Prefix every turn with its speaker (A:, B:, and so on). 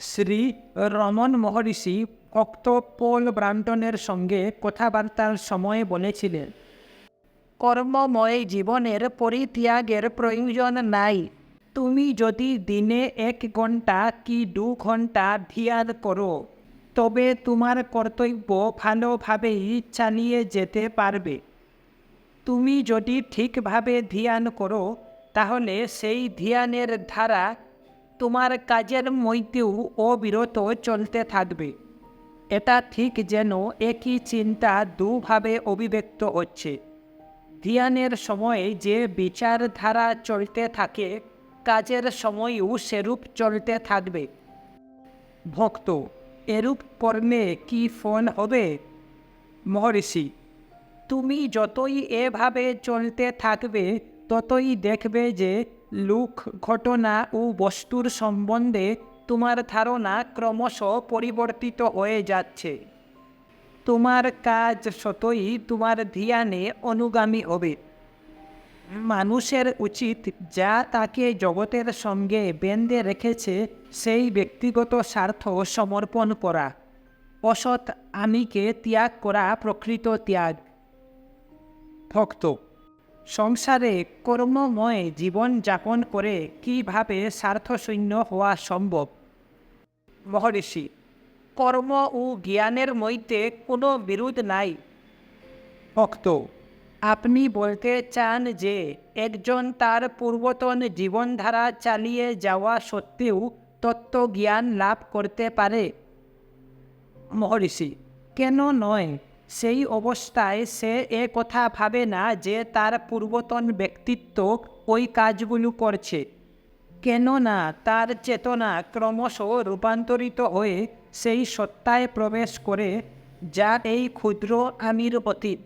A: শ্রী রমন মহর্ষি ভক্ত পোল ব্রান্টনের সঙ্গে কথাবার্তার সময় বলেছিলেন, কর্মময় জীবনের পরিত্যাগের প্রয়োজন নাই। তুমি যদি দিনে এক ঘণ্টা কি দু ঘণ্টা ধ্যান করো, তবে তোমার কর্তব্য ভালোভাবেই চালিয়ে যেতে পারবে। তুমি যদি ঠিকভাবে ধ্যান করো, তাহলে সেই ধ্যানের ধারা তোমার কাজের মধ্যেও অবিরত চলতে থাকবে। এটা ঠিক যেন একই চিন্তা দুভাবে অভিব্যক্ত হচ্ছে। ধ্যানের সময়ে যে বিচারধারা চলতে থাকে, কাজের সময়ও সেরূপ চলতে থাকবে। ভক্ত, এরূপ কর্মে কি ফোন হবে? মহর্ষি, তুমি যতই এভাবে চলতে থাকবে, ততই দেখবে যে লোক ঘটনা ও বস্তুর সম্বন্ধে তোমার ধারণা ক্রমশ পরিবর্তিত হয়ে যাচ্ছে। তোমার কাজ সতই তোমার ধ্যানে অনুগামী হবে। মানুষের উচিত যা তাকে জগতের সঙ্গে বেঁধে রেখেছে, সেই ব্যক্তিগত স্বার্থ সমর্পণ করা। অসৎ আমিকে ত্যাগ করা প্রকৃত ত্যাগ। ভক্ত সংসারে কর্মময় জীবন যাপন করে কীভাবে স্বার্থশূন্য হওয়া সম্ভব? মহর্ষি, কর্ম ও জ্ঞানের মধ্যে কোনো বিরোধ নাই। ভক্ত, আপনি বলতে চান যে একজন তার পূর্বতন জীবনধারা চালিয়ে যাওয়া সত্ত্বেও তত্ত্বজ্ঞান লাভ করতে পারে? মহর্ষি, কেন নয়? সেই অবস্থায় সে এ কথা ভাবে না যে তার পূর্বতন ব্যক্তিত্ব ওই কাজগুলো করছে। কেননা তার চেতনা ক্রমশ রূপান্তরিত হয়ে সেই সত্তায় প্রবেশ করে যা এই ক্ষুদ্র আমির অতীত